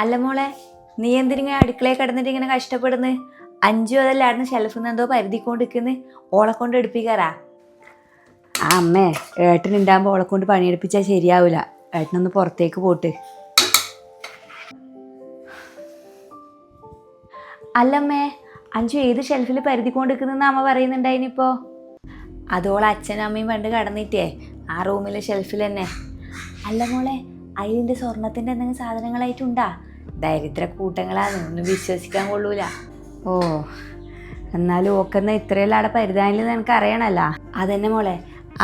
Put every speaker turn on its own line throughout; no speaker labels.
അല്ല മോളെ നീ എന്തിനിങ്ങനെ അടുക്കളയിൽ കിടന്നിട്ട് ഇങ്ങനെ കഷ്ടപ്പെടുന്നു? അഞ്ചു അതല്ലായിരുന്നു ഷെൽഫിൽ നിന്ന് എന്തോ പരുതിക്കൊണ്ട് നിൽക്കുന്നു ഓളെ കൊണ്ട് എടുപ്പിക്കാറാ? ആ അമ്മേ ഏട്ടനുണ്ടാകുമ്പോൾ ഓളെ കൊണ്ട് പണിയെടുപ്പിച്ചാൽ ശരിയാവില്ല ഏട്ടനൊന്ന് പുറത്തേക്ക് പോട്ട്. അല്ലമ്മേ അഞ്ചു ഏത് ഷെൽഫിൽ പരുതിക്കൊണ്ട് നിൽക്കുന്നെന്ന് അമ്മ പറയുന്നുണ്ടായിനിപ്പോ അതോളെ അച്ഛനും അമ്മയും പണ്ട് കടന്നിട്ടേ ആ റൂമിലെ ഷെൽഫിൽ തന്നെ. അല്ല മോളെ അതിന്റെ സ്വർണത്തിന്റെ എന്തെങ്കിലും സാധനങ്ങളായിട്ടുണ്ടാ? ദരിദ്ര കൂട്ടങ്ങളാണ് ഒന്നും വിശ്വസിക്കാൻ കൊള്ളൂല. ഓ എന്നാലും ഓക്കെന്ന ഇത്രയെല്ലാം അവിടെ പരിധാനിൽ നിനക്ക് അറിയണല്ല അതെന്നെ മോളെ.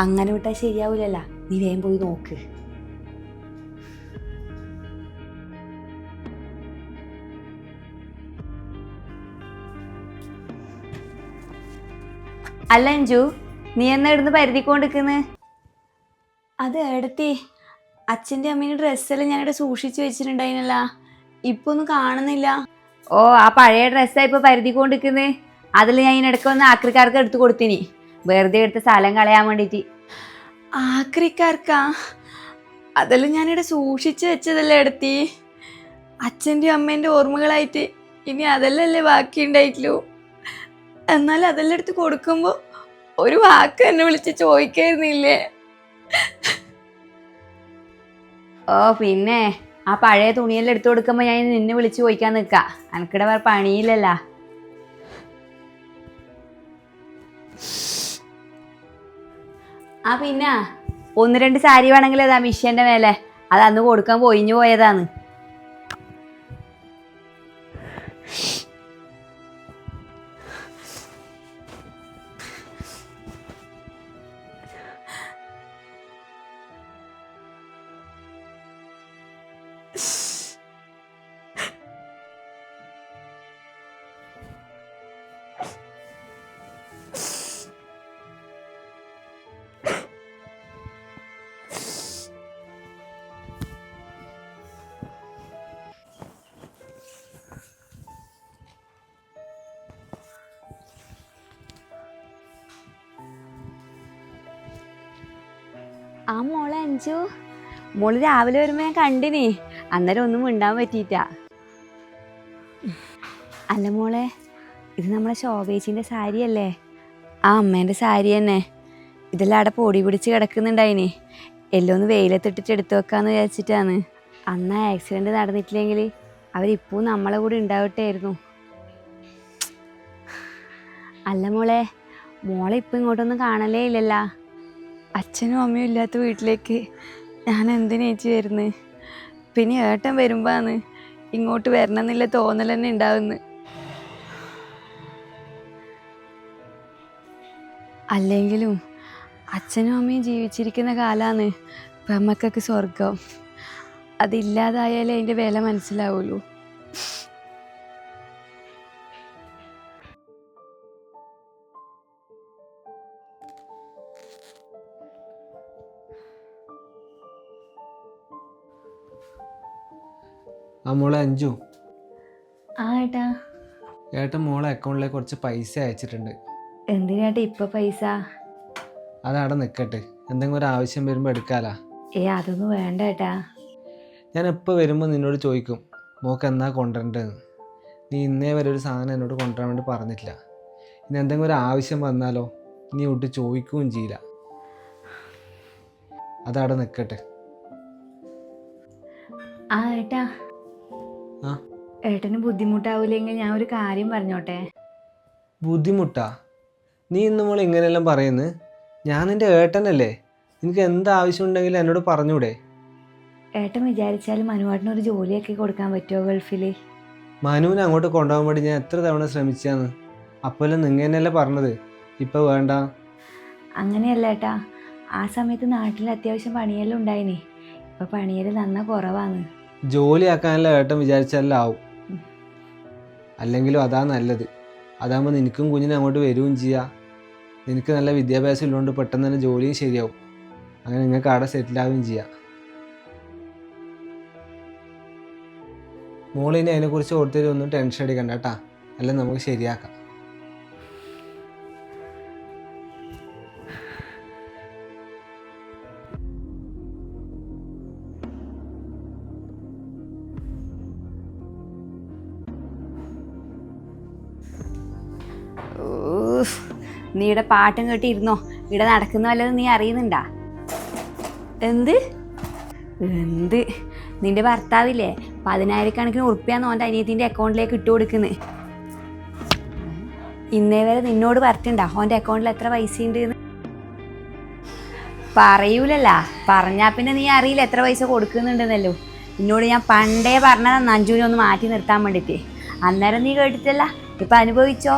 അങ്ങനെ വിട്ടാൽ ശരിയാവൂലല്ല. നീ വേഗം പോയി നോക്ക്. അല്ല അഞ്ചു നീ എന്നാ ഇടുന്ന് പരുതിക്കൊണ്ടിരിക്കുന്നത് അത് എടുത്തി അച്ഛന്റെ അമ്മേന്റെ ഡ്രസ്സെല്ലാം ഞാനിവിടെ സൂക്ഷിച്ചു വെച്ചിട്ടുണ്ടായിനല്ല ഇപ്പൊ ഒന്നും കാണുന്നില്ല. ഓ ആ പഴയ ഡ്രസ്സാ ഇപ്പൊ പരുതിക്കൊണ്ടിരിക്കുന്നത് അതിൽ ഞാൻ ഇതിനിടയ്ക്ക് വന്ന് ആക്രിക്കാർക്ക് എടുത്തു കൊടുത്തിനി. വെറുതെ എടുത്ത് സ്ഥലം കളയാൻ വേണ്ടിയിട്ട്. ആക്രിക്കാർക്കാ? അതെല്ലാം ഞാനിവിടെ സൂക്ഷിച്ചു വെച്ചതല്ലേ എടുത്തി? അച്ഛന്റെ അമ്മേന്റെ ഓർമ്മകളായിട്ട് ഇനി അതെല്ലല്ലേ ബാക്കി ഉണ്ടായിട്ടുള്ളൂ. എന്നാൽ അതെല്ലാം എടുത്ത് കൊടുക്കുമ്പോൾ ഒരു വാക്ക് എന്നെ വിളിച്ച് ചോദിക്കായിരുന്നില്ലേ? ഓ പിന്നെ ആ പഴയ തുണിയെല്ലാം എടുത്തു കൊടുക്കുമ്പോൾ ഞാൻ നിന്നെ വിളിച്ചു പോയിക്കാൻ നിക്ക എനിക്കിടെ വേറെ പണിയില്ലല്ല. ആ പിന്നെ ഒന്ന് രണ്ട് സാരി വേണമെങ്കിൽ അതാ മിഷ്യന്റെ മേലെ. അത് അന്ന് കൊടുക്കാൻ പൊയിഞ്ഞു പോയതാണ്. ആ മോളെ അഞ്ചു. മോൾ രാവിലെ വരുമ്പോ ഞാൻ കണ്ടിനി. അന്നേരം ഒന്നും മിണ്ടാൻ പറ്റിയിട്ട. അല്ല മോളെ ഇത് നമ്മളെ ശോഭേച്ചിന്റെ സാരിയല്ലേ? ആ അമ്മേന്റെ സാരി തന്നെ. ഇതെല്ലാം അവിടെ പൊടി പിടിച്ച് കിടക്കുന്നുണ്ടായിനി. എല്ലാം ഒന്ന് വെയിലത്തിട്ടിട്ട് എടുത്തു വെക്കാന്ന് വിചാരിച്ചിട്ടാണ്. അന്ന് ആക്സിഡന്റ് നടന്നിട്ടില്ലെങ്കിൽ അവരിപ്പോൾ നമ്മളെ കൂടെ ഉണ്ടാവട്ടെയായിരുന്നു. അല്ല മോളെ മോളെ ഇപ്പം ഇങ്ങോട്ടൊന്നും കാണലേ ഇല്ലല്ലോ. അച്ഛനും അമ്മയും ഇല്ലാത്ത വീട്ടിലേക്ക് ഞാൻ എന്തിനേച്ചി വരുന്നത് പിന്നെ ഏട്ടൻ വരുമ്പോഴാണ് ഇങ്ങോട്ട് വരണം എന്നില്ല തോന്നൽ തന്നെ ഉണ്ടാവുന്നത് അല്ലെങ്കിലും അച്ഛനും അമ്മയും ജീവിച്ചിരിക്കുന്ന കാലാണ് പെമ്മക്കൊക്കെ സ്വർഗം അതില്ലാതായാലേ അതിന്റെ വില മനസ്സിലാവുള്ളൂ.
ആ മോളെ അഞ്ചു.
ആ ഏട്ടാ.
ഏട്ടൻ മോളെ അക്കൗണ്ടിലേക്ക് കുറച്ച് പൈസ അയച്ചിട്ടുണ്ട്.
എന്തിനാട്ടാ ഇപ്പൊ പൈസ?
അതവിടെ നിൽക്കട്ടെ എന്തെങ്കിലും ഒരു ആവശ്യം വരുമ്പോൾ എടുക്കാലാ.
ഏ അതൊന്നും വേണ്ട ഏട്ടാ.
ഞാൻ എപ്പോൾ വരുമ്പോൾ നിന്നോട് ചോദിക്കും മോക്ക് എന്നാ കൊണ്ടുവരേണ്ടതെന്ന്? നീ ഇന്നേ വരെ ഒരു സാധനം എന്നോട് കൊണ്ടുവരാൻ വേണ്ടി പറഞ്ഞിട്ടില്ല. ഇനി എന്തെങ്കിലും ഒരു ആവശ്യം വന്നാലോ നീ ഒട്ട് ചോദിക്കുകയും ചെയ്യില്ല. അതവിടെ നിൽക്കട്ടെ
ആ ഏട്ടാ. ഏട്ടന് ബുദ്ധിമുട്ടാവൂലെങ്കിൽ ഞാൻ ഒരു കാര്യം പറഞ്ഞോട്ടെ?
ബുദ്ധിമുട്ടാ? നീ ഇന്ന് മോൾ ഇങ്ങനെയെല്ലാം പറയുന്നത് ഞാൻ നിന്റെ ഏട്ടനല്ലേ? നിനക്ക് എന്ത് ആവശ്യം ഉണ്ടെങ്കിലും എന്നോട് പറഞ്ഞൂടെ
ഏട്ടൻ വിചാരിച്ചാൽ മനുവാട്ടിന് ഒരു ജോലിയൊക്കെ കൊടുക്കാൻ പറ്റുമോ ഗൾഫിൽ
മനുവിനെ അങ്ങോട്ട് കൊണ്ടുപോകാൻ വേണ്ടി ഞാൻ എത്ര തവണ ശ്രമിച്ചാന്ന് അപ്പോലും നിങ്ങൾ തന്നെയല്ലേ പറഞ്ഞത്? ഇപ്പൊ വേണ്ട.
അങ്ങനെയല്ല ഏട്ടാ. ആ സമയത്ത് നാട്ടിൽ അത്യാവശ്യം പണിയെല്ലാം ഉണ്ടായിനി. ഇപ്പൊ പണിയെല്ലാം നന്ന കുറവാണ്.
ജോലിയാക്കാനല്ല ഏട്ടൻ വിചാരിച്ചാലും ആവും അല്ലെങ്കിലും അതാ നല്ലത്. അതാകുമ്പോൾ നിനക്കും കുഞ്ഞിനെ അങ്ങോട്ട് വരികയും ചെയ്യാം. നിനക്ക് നല്ല വിദ്യാഭ്യാസം ഉള്ളതുകൊണ്ട് പെട്ടെന്ന് തന്നെ ജോലിയും ശരിയാവും. അങ്ങനെ നിങ്ങൾക്ക് അവിടെ സെറ്റിലാവുകയും ചെയ്യാം. മോളിനെ അതിനെക്കുറിച്ച് ഓർത്തിട്ട് ഒന്നും ടെൻഷൻ അടിക്കണ്ട കേട്ടാ. അല്ല നമുക്ക് ശരിയാക്കാം.
നീ ഇവിടെ പാട്ടും കേട്ടി ഇരുന്നോ? ഇവിടെ നടക്കുന്ന വല്ലതും നീ അറിയുന്നുണ്ടാ? എന്ത്? എന്ത്? നിന്റെ ഭർത്താവില്ലേ? പതിനായിരക്കണക്കിന് ഉറുപ്പ്യാന്ന് ഓന്റെ അനിയത്തിന്റെ അക്കൗണ്ടിലേക്ക് ഇട്ട് കൊടുക്കുന്നത് ഇന്നേ വരെ നിന്നോട് പറഞ്ഞിട്ടുണ്ടാ? ഓന്റെ അക്കൗണ്ടിൽ എത്ര പൈസ ഉണ്ട് എന്ന് പറയൂലല്ല. പറഞ്ഞാൽ പിന്നെ നീ അറിയില്ല എത്ര പൈസ കൊടുക്കുന്നുണ്ടെന്നല്ലോ. നിന്നോട് ഞാൻ പണ്ടേ പറഞ്ഞതാണ് നഞ്ചുവിനെ ഒന്ന് മാറ്റി നിർത്താൻ വേണ്ടിയിട്ട്. അന്നേരം നീ കേട്ടിട്ടല്ല? ഇപ്പം അനുഭവിച്ചോ?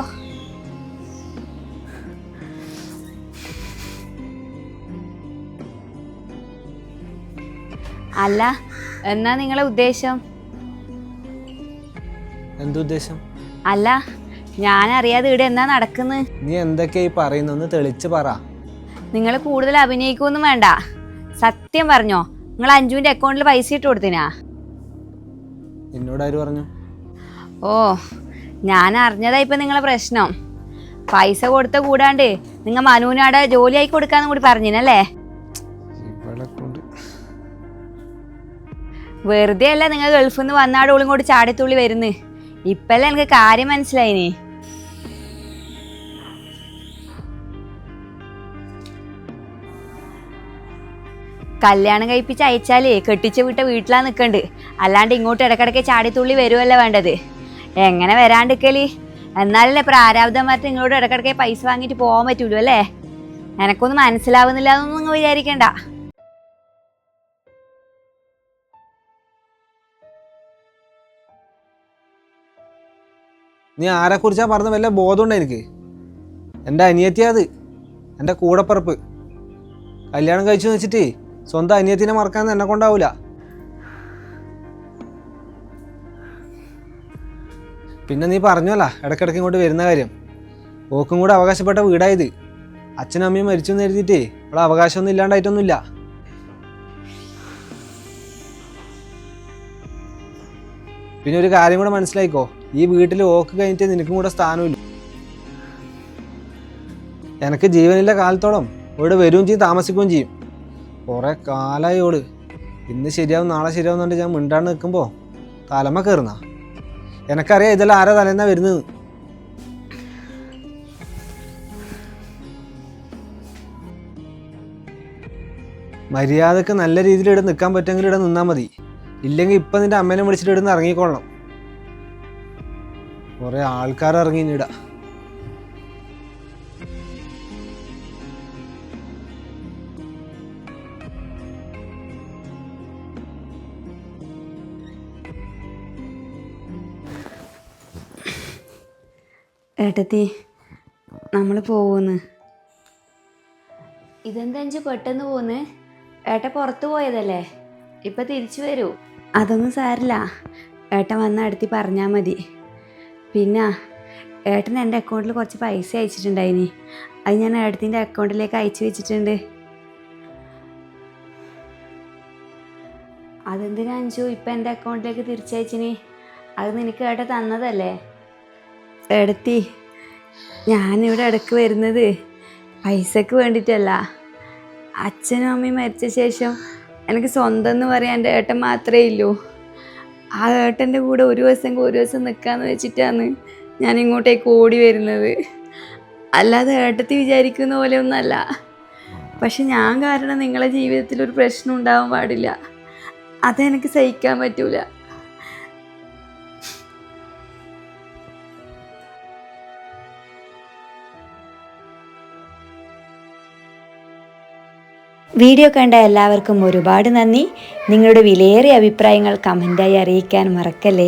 അല്ല എന്നാ നിങ്ങളെ ഉദ്ദേശം?
എന്തുദ്ദേശം
അല്ല ഞാൻ അറിയാതെ ഇവിടെ എന്നാ നടക്കുന്നത്
നീ എന്തൊക്കെയാ ഈ പറയുന്നൊന്ന് തെളിച്ച് പറ.
നിങ്ങൾ കൂടുതൽ അഭിനയിക്കൊന്നും വേണ്ട. സത്യം പറഞ്ഞോ നിങ്ങൾ അഞ്ജുവിന്റെ അക്കൗണ്ടിൽ പൈസ ഇട്ട് കൊടുത്തിനാ?
എന്നോട് ആര് പറഞ്ഞു?
ഓ ഞാൻ അറിഞ്ഞതാ ഇപ്പൊ നിങ്ങളെ പ്രശ്നം. പൈസ കൊടുത്ത കൂടാണ്ട് നിങ്ങൾ മനുവിനാടെ ജോലിയായി കൊടുക്കാന്നും കൂടി പറഞ്ഞിനല്ലേ? വെറുതെ അല്ല നിങ്ങൾ ഗൾഫിൽ നിന്ന് വന്നാട് ഓളും കൂടി ചാടിത്തുള്ളി വരുന്ന്. ഇപ്പല്ലേ എനിക്ക് കാര്യം മനസ്സിലായിനി? കല്യാണം കഴിപ്പിച്ച് അയച്ചാലേ കെട്ടിച്ച് വിട്ട വീട്ടിലാ നിൽക്കണ്ട് അല്ലാണ്ട് ഇങ്ങോട്ട് ഇടക്കിടക്ക് ചാടിത്തുള്ളി വരുവല്ലേ വേണ്ടത്? എങ്ങനെ വരാണ്ടിക്കൽ? എന്നാലല്ലേ പ്രാരാബ്ധമായിട്ട് ഇങ്ങോട്ട് ഇടക്കിടക്ക് പൈസ വാങ്ങിയിട്ട് പോകാൻ പറ്റുള്ളൂ അല്ലേ? എനക്കൊന്നും മനസ്സിലാവുന്നില്ല എന്നൊന്നും നിങ്ങൾ വിചാരിക്കണ്ട.
നീ ആരെ കുറിച്ചാ പറഞ്ഞ വല്ല ബോധമുണ്ട് എനിക്ക്? എന്റെ അനിയത്തിയാത് എന്റെ കൂടപ്പറപ്പ്. കല്യാണം കഴിച്ചു വെച്ചിട്ട് സ്വന്തം അനിയത്തിനെ മറക്കാൻ എന്നെ കൊണ്ടാവൂല. പിന്നെ നീ പറഞ്ഞല്ല ഇടയ്ക്കിടയ്ക്ക് ഇങ്ങോട്ട് വരുന്ന കാര്യം. ഓക്കും കൂടെ അവകാശപ്പെട്ട വീടായത് അച്ഛനും അമ്മയും മരിച്ചു എന്ന് എഴുതിയിട്ടേ അവളെ അവകാശമൊന്നും ഇല്ലാണ്ടായിട്ടൊന്നുമില്ല. പിന്നെ ഒരു കാര്യം കൂടെ മനസ്സിലായിക്കോ? ഈ വീട്ടിൽ ഓക്ക് കഴിഞ്ഞിട്ട് നിനക്കും കൂടെ സ്ഥാനമില്ല. എനക്ക് ജീവനില്ല കാലത്തോളം. ഇവിടെ വരുകയും ചെയ്യും താമസിക്കുകയും ചെയ്യും. കുറേ കാലമായി ഓൾ. ഇന്ന് ശരിയാവും നാളെ ശരിയാവും എന്നിട്ട് ഞാൻ മിണ്ടാണ്ട് നിൽക്കുമ്പോൾ തലമ കയറുന്ന എനക്കറിയാം ഇതെല്ലാം ആരാ തലേന്നാ വരുന്നത്. മര്യാദയ്ക്ക് നല്ല രീതിയിൽ ഇവിടെ നിൽക്കാൻ പറ്റുമെങ്കിൽ ഇവിടെ നിന്നാൽ മതി. ഇല്ലെങ്കിൽ ഇപ്പം നിന്റെ അമ്മേനെ വിളിച്ചിട്ട് ഇവിടുന്ന് ഇറങ്ങിക്കൊള്ളണം കുറേ ആൾക്കാർ ഇറങ്ങി ഇടാ.
ഏട്ടത്തി നമ്മൾ പോവുന്ന്. ഇതെന്താ പെട്ടെന്ന് പോന്ന് ഏട്ട പുറത്തു പോയതല്ലേ? ഇപ്പൊ തിരിച്ചു വരൂ. അതൊന്നും സാരില്ല. ഏട്ടൻ വന്ന അടുത്തി പറഞ്ഞാൽ മതി. പിന്നെ ഏട്ടൻ എന്റെ അക്കൗണ്ടിൽ കുറച്ച് പൈസ അയച്ചിട്ടുണ്ടായിനി. അത് ഞാൻ ഏട്ടത്തിന്റെ അക്കൗണ്ടിലേക്ക് അയച്ചു വെച്ചിട്ടുണ്ട്. അതെന്തിനാ അഞ്ചു? ഇപ്പം എന്റെ അക്കൗണ്ടിലേക്ക് തിരിച്ചയച്ചിനി? അത് നിനക്ക് ഏട്ട തന്നതല്ലേ? എടുത്തി. ഞാനിവിടെ ഇടയ്ക്ക് വരുന്നത് പൈസക്ക് വേണ്ടിയിട്ടല്ല. അച്ഛനും അമ്മയും മരിച്ച ശേഷം എനിക്ക് സ്വന്തം എന്ന് പറയാൻ എന്റെ ഏട്ടൻ മാത്രമേ ഇല്ലോ. ആ ഏട്ടന്റെ കൂടെ ഒരു ദിവസം ഒരു ദിവസം നിൽക്കാന്ന് വെച്ചിട്ടാണ് ഞാൻ ഇങ്ങോട്ടേക്ക് ഓടി വരുന്നത്. അല്ലാതെ ഏട്ടത്തി വിചാരിക്കുന്ന പോലെ ഒന്നല്ല. പക്ഷെ ഞാൻ കാരണം നിങ്ങളെ ജീവിതത്തിൽ ഒരു പ്രശ്നം ഉണ്ടാവാൻ പാടില്ല. അതെനിക്ക് സഹിക്കാൻ പറ്റൂല. വീഡിയോ കണ്ട എല്ലാവർക്കും ഒരുപാട് നന്ദി. നിങ്ങളുടെ വിലയേറിയ അഭിപ്രായങ്ങൾ കമന്റായി അറിയിക്കാൻ മറക്കല്ലേ?